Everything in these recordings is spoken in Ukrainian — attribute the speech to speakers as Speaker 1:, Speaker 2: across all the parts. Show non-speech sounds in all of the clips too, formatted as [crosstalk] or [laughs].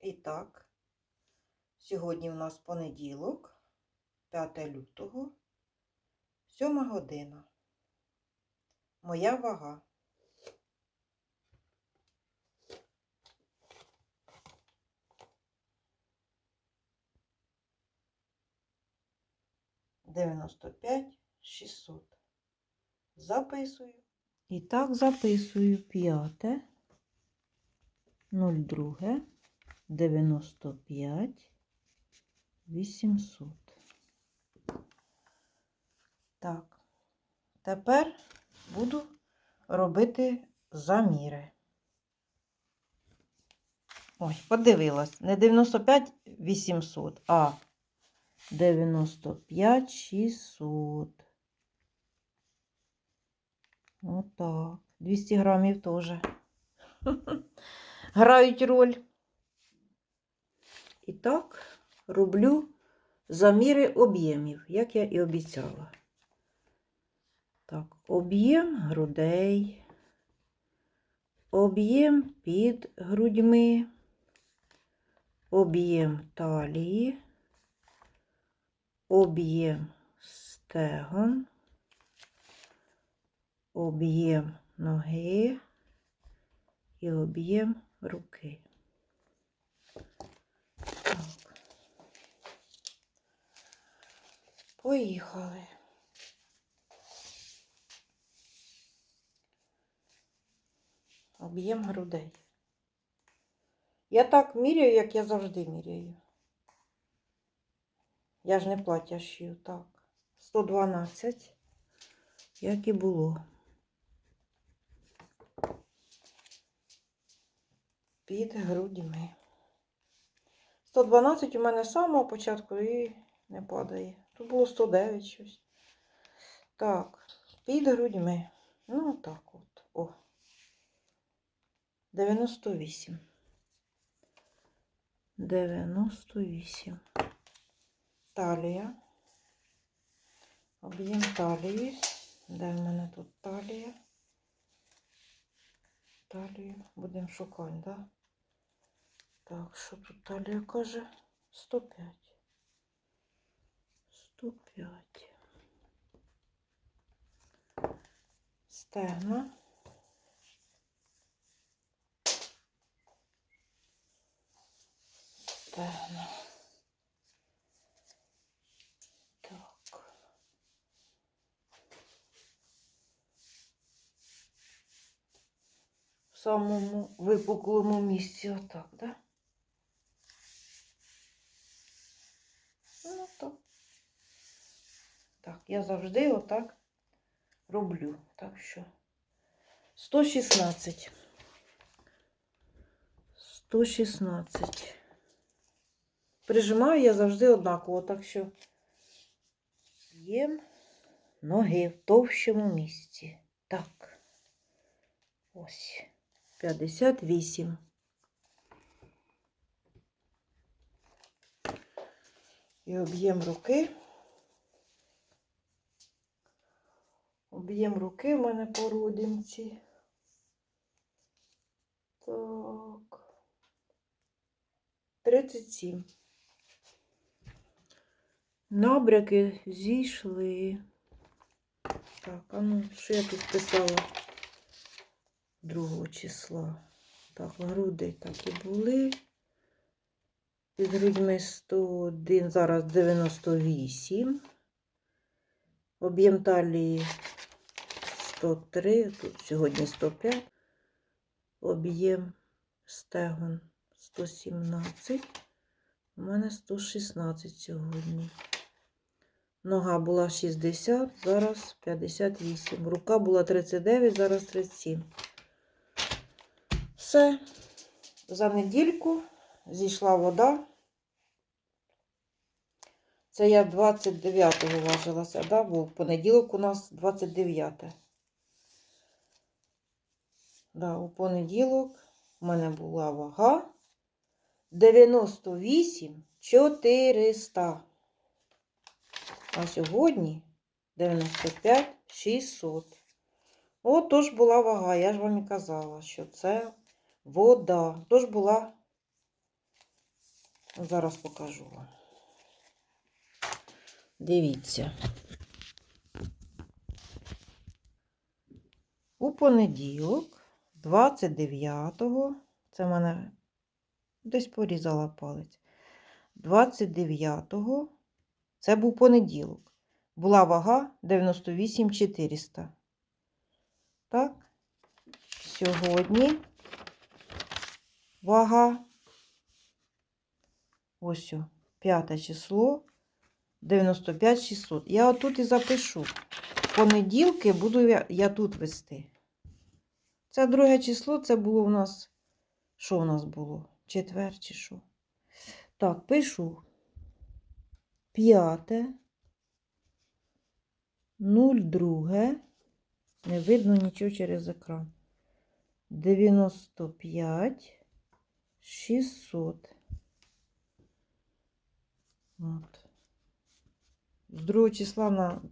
Speaker 1: І так, сьогодні у нас понеділок, 5 лютого, 7 година. Моя вага. Дев'яносто п'ять шістсот. Записую. І так записую п'яте, нуль друге, 95 800. Так, тепер буду робити заміри. Ой, подивилась, не 95 800, а 95 600. Отак. 200 грамів теж. [laughs] Грають роль. І так, роблю заміри об'ємів, як я і обіцяла. Так, об'єм грудей, об'єм під грудьми, об'єм талії, об'єм стегон, об'єм ноги і об'єм руки. Поїхали. Об'єм грудей. Я так міряю, як я завжди міряю. Я ж не плаття шию, так. 112, як і було. Під грудьми. 112 у мене з самого початку і не падає. Тут було 109 щось. Так, під грудьми. Ну, так от. О. 98. 98. Талія. Об'єм талії. Де в мене тут талія? Талію будемо шукати, так? Да? Так, що тут талія каже? 105. 105. Стегна. Стегна. Так. В самому випуклому місці отак, да? Я завжди отак роблю. Так що 116. 116. Прижимаю я завжди однаково, так що їм ноги в товщому місці. Так. Ось. 58. І об'єм руки. Об'єм руки в мене по родинці. Так. 37. Набряки зійшли. Так, а ну, що я тут писала 2 числа? Так, груди так і були. Під грудьми 101, зараз 98. Об'єм талії 103, тут сьогодні 105. Об'єм стегон 117. У мене 116 сьогодні. Нога була 60, зараз 58. Рука була 39, зараз 37. Все. За недільку зійшла вода. Це я 29-го важилася, да? бо в понеділок у нас 29. Да, у понеділок у мене була вага 98 400. А сьогодні 95 600. От тож була вага. Я ж вам і казала, що це вода. Тож була Зараз покажу вам. Дивіться. У понеділок, 29-го, це в мене десь порізала палець. 29-го, це був понеділок. Була вага 98 400. Так, сьогодні вага. Ось п'яте число 95 600. Я отут і запишу. Понеділки буду я тут вести. Це друге число, це було у нас. Що у нас було? Четвер чи що? Так, пишу. П'яте. Нуль друге. Не видно нічого через екран. 95 600. От. З другого числа на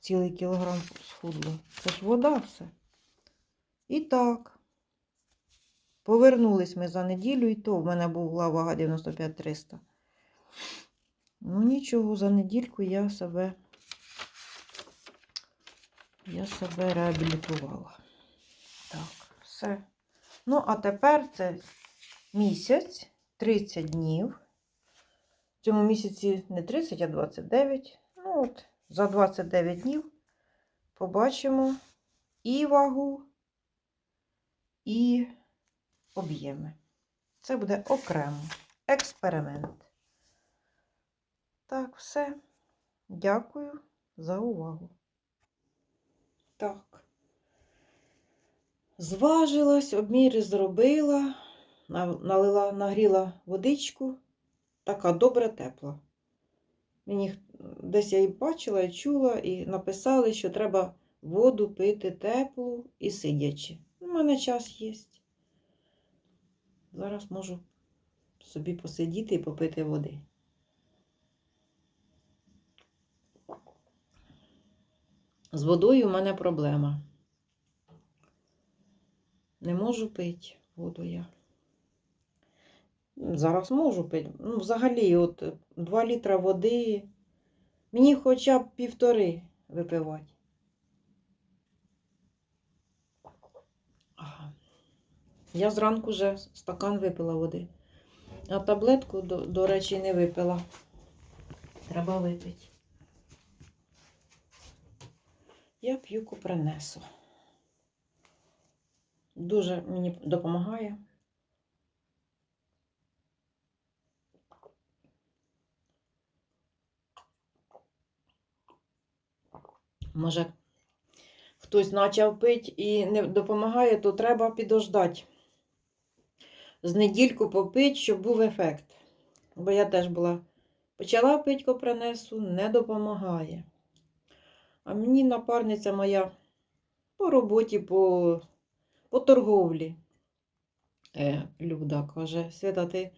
Speaker 1: цілий кілограм схудло. Це ж вода все. І так. Повернулись ми за неділю, і то в мене була вага 95 300. Ну нічого, за недільку я себе я себе реабілітувала. Так, все. Ну, а тепер це місяць, 30 днів. В цьому місяці не 30, а 29. Ну, от, за 29 днів побачимо і вагу, і об'єми. Це буде окремо експеримент. Так, все. Дякую за увагу. Так. Зважилась, обміри зробила, налила, нагріла водичку. Така добре тепла. Мені десь я і бачила, і чула, і написали, що треба воду пити теплу і сидячи. Мене час є. Зараз можу собі посидіти і попити води. З водою в мене проблема. Не можу пити воду я. Зараз можу пити. Ну, взагалі, от 2 літра води. Мені хоча б півтори випивати. Я зранку вже стакан випила води. А таблетку, до, до речі, не випила. Треба випити. Я п'ю купринесу. Дуже мені допомагає. Може, хтось почав пити і не допомагає, то треба підождати. З недільку попити, щоб був ефект. Бо я теж була почала пити копринесу, не допомагає. А мені напарниця моя по роботі, по, по торговлі. Е, Люда каже, Свята, ти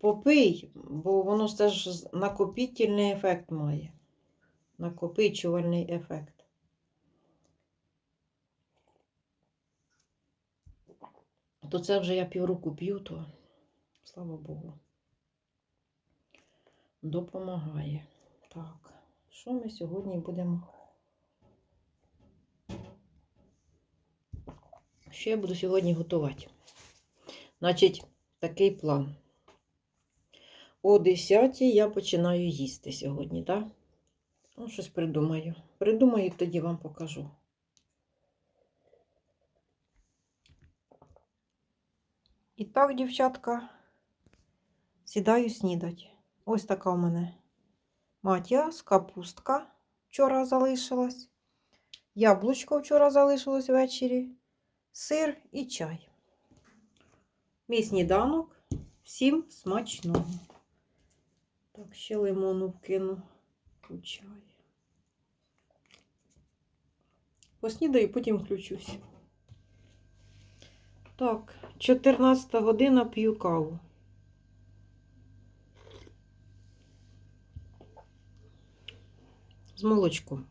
Speaker 1: попий, бо воно ж це ж накопітельний ефект має. Накопичувальний ефект. То це вже я півроку п'ю, то слава Богу. Допомагає. Так, що ми сьогодні будемо? Що я буду сьогодні готувати? Значить, такий план. О 10 я починаю їсти сьогодні, так? Ну, щось придумаю. Придумаю, тоді вам покажу. І так, дівчатка, сідаю снідать. Ось така у мене матіас, капустка вчора залишилась. Яблучко вчора залишилось ввечері, сир і чай. Мій сніданок. Всім смачного. Так, ще лимону вкину у чай. Поснідаю, потім включусь. Так, 14 година п'ю каву. З молочком.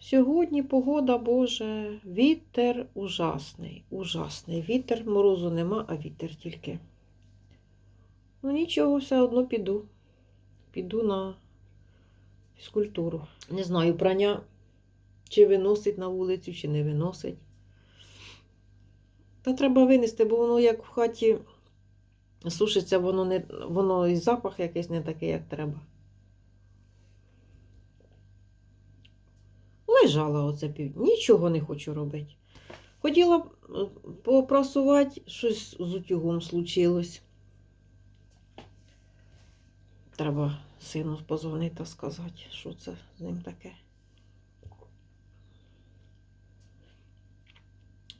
Speaker 1: Сьогодні погода, Боже, вітер ужасний, ужасний. Вітер, морозу нема, а вітер тільки. Ну нічого, все одно піду. Піду на фізкультуру. Не знаю, прання чи виносить на вулицю, чи не виносить. Та треба винести, бо воно як в хаті сушиться, воно не воно і запах якийсь не такий, як треба. Лежала оце пів. Нічого не хочу робити. Хотіла е, попрасувати, щось з утюгом случилось. Треба сину позвонити та сказати, що це з ним таке.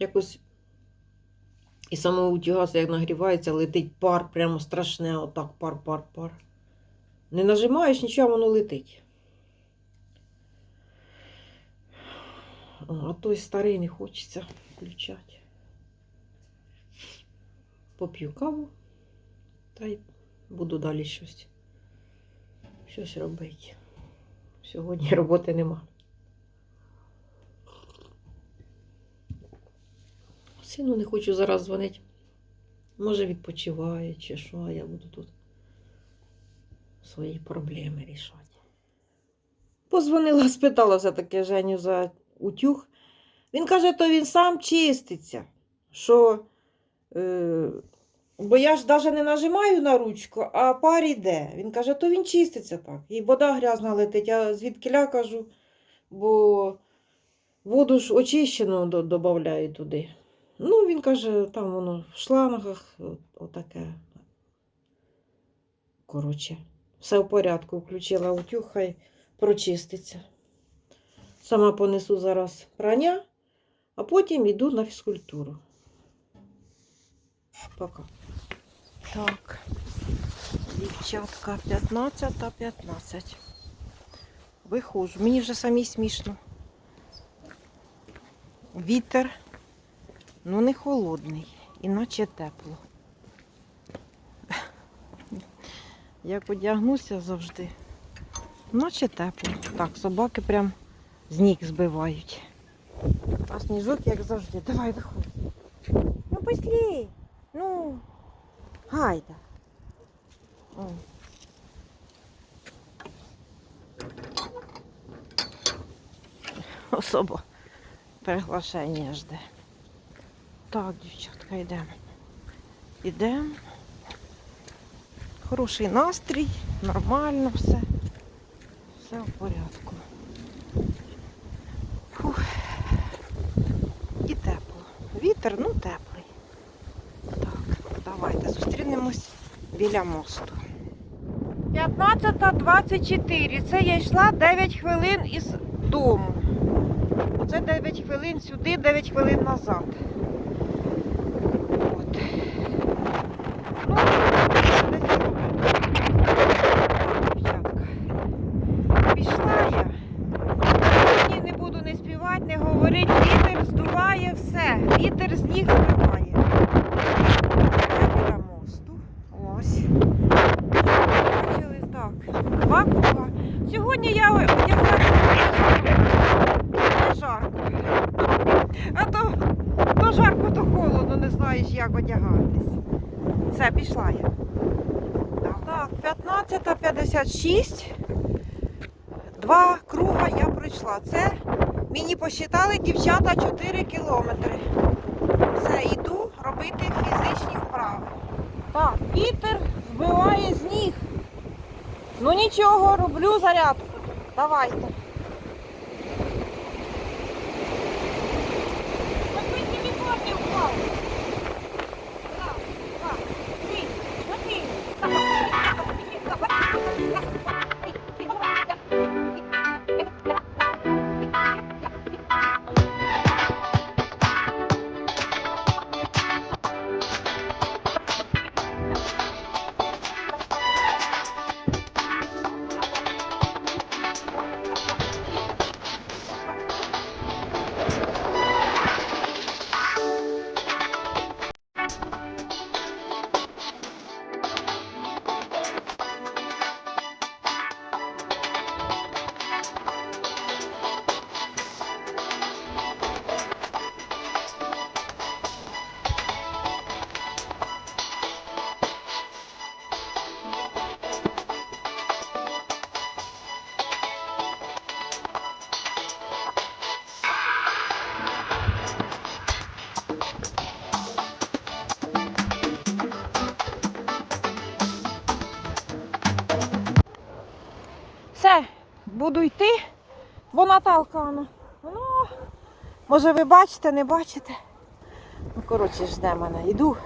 Speaker 1: Якось і самого утюга, як нагрівається, летить пар, прямо страшне, отак пар, пар, пар. Не нажимаєш, нічого, воно летить. А той старий не хочеться включати. Поп'ю каву та й буду далі щось, щось робити. Сьогодні [laughs] роботи нема. Сину не хочу зараз дзвонити. Може відпочиває чи що, а я буду тут свої проблеми рішати. Позвонила, спитала все-таки Женю за утюг. Він каже, то він сам чиститься. Що, е, бо я ж навіть не нажимаю на ручку, а пар іде. Він каже, то він чиститься так. І вода грязна летить, а звідкиля кажу, бо воду ж очищену до- додають туди. Ну, він каже, там воно в шлангах, отаке. Коротше, все в порядку. Включила утюг, хай прочиститься. Сама понесу зараз прання, а потім йду на фізкультуру. Пока. Так, дівчатка, 15 та 15. Виходжу. Мені вже самі смішно. Вітер, ну не холодний, іначе тепло. Як одягнуся завжди, наче тепло. Так, собаки прям з ніг збивають. А сніжок, як завжди. Давай виходь. Ну, пішли. Ну, гайда. О. Особо приглашення жде. Так, дівчатка, йдемо. Йдемо. Хороший настрій, нормально все. Все в порядку. Фух. І тепло. Вітер, ну теплий. Так, давайте зустрінемось біля мосту. 15.24. Це я йшла 9 хвилин із дому. Оце 9 хвилин сюди, 9 хвилин назад. От. Ну, десь так, дівчатка. Пішла я. Сьогодні не буду не співати, не говорити. Вітер здуває все. Вітер з ніг збиває. Я біля мосту. Ось. Бачили так. Два круга. Сьогодні я одяглася не жарко. А то, то жарко, то холодно, не знаєш, як одягатись. Все, пішла я. Так, так 15.56. Два круга я пройшла. Це мені посчитали дівчата 4 кілометри. Все, йду робити фізичні вправи. Так, вітер збиває з ніг. Ну нічого, роблю зарядку. Давайте. Буду йти, бо Наталка воно. Воно, може ви бачите, не бачите. Ну, коротше, жде мене. Йду.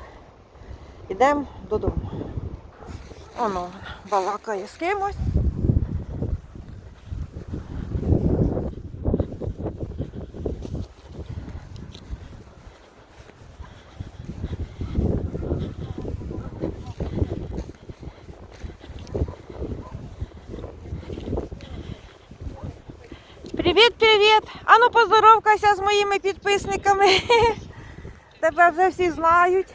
Speaker 1: Йдемо додому. Воно балакає з кимось. Поздоровкайся з моїми підписниками. [laughs] Тебе вже всі знають.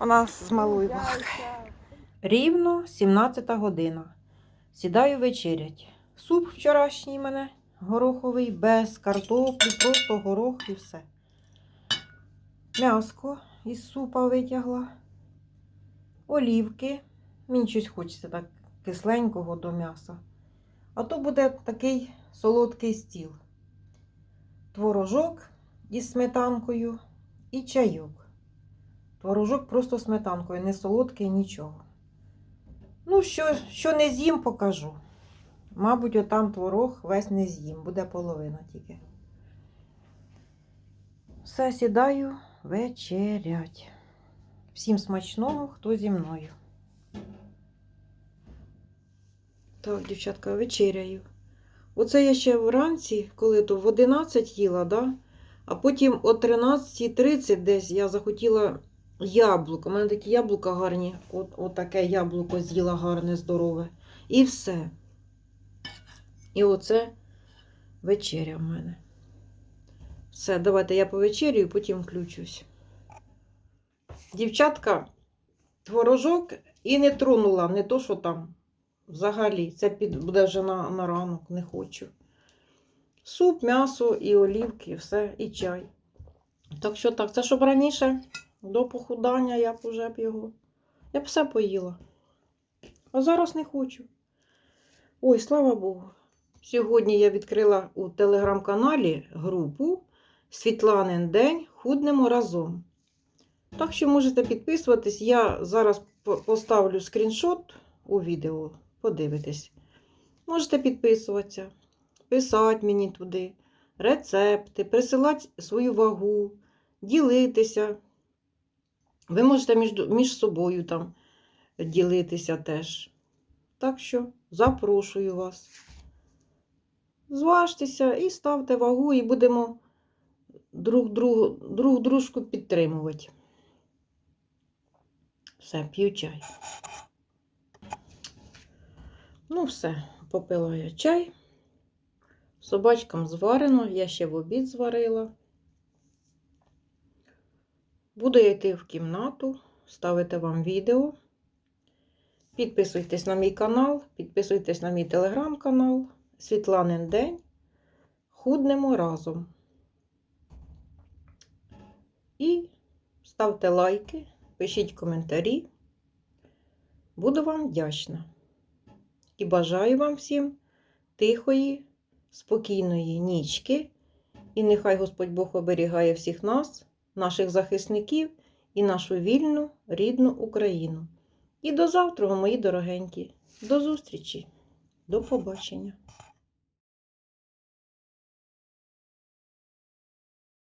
Speaker 1: У нас з малою балакає. Рівно 17 година. Сідаю вечерять. Суп вчорашній мене гороховий, без картоплі, просто горох і все. М'яско із супа витягла. Олівки. Мені щось хочеться так кисленького до м'яса. А то буде такий солодкий стіл. Творожок із сметанкою і чайок. Творожок просто сметанкою, не солодкий, нічого. Ну, що, що не з'їм, покажу. Мабуть, отам творог весь не з'їм, буде половина тільки. Все, сідаю вечерять. Всім смачного, хто зі мною. Так, дівчатка, вечеряю. Оце я ще вранці, коли то в 11 їла, да? а потім о 13.30 десь я захотіла яблуко. У мене такі яблука гарні. От, от таке яблуко з'їла гарне, здорове. І все. І оце вечеря в мене. Все, давайте я повечерюю, потім включусь. Дівчатка, творожок і не тронула, не то, що там. Взагалі, це під, буде вже на, на ранок, не хочу. Суп, м'ясо і олівки, і все, і чай. Так що так, це щоб раніше до похудання я б вже б його. Я б все поїла. А зараз не хочу. Ой, слава Богу. Сьогодні я відкрила у телеграм-каналі групу Світланин День худнемо разом. Так що можете підписуватись. Я зараз поставлю скріншот у відео, подивитесь. Можете підписуватися, писати мені туди рецепти, присилати свою вагу, ділитися. Ви можете між, між собою там ділитися теж. Так що запрошую вас. Зважтеся і ставте вагу, і будемо друг, другу, друг дружку підтримувати. Все, п'ю чай. Ну, все, попила я чай. Собачкам зварено, я ще в обід зварила. Буду йти в кімнату, ставити вам відео. Підписуйтесь на мій канал, підписуйтесь на мій телеграм-канал. Світланин День. Худнемо разом. І ставте лайки, пишіть коментарі. Буду вам вдячна. І бажаю вам всім тихої, спокійної нічки. І нехай Господь Бог оберігає всіх нас, наших захисників і нашу вільну, рідну Україну. І до завтра, мої дорогенькі. До зустрічі. До побачення.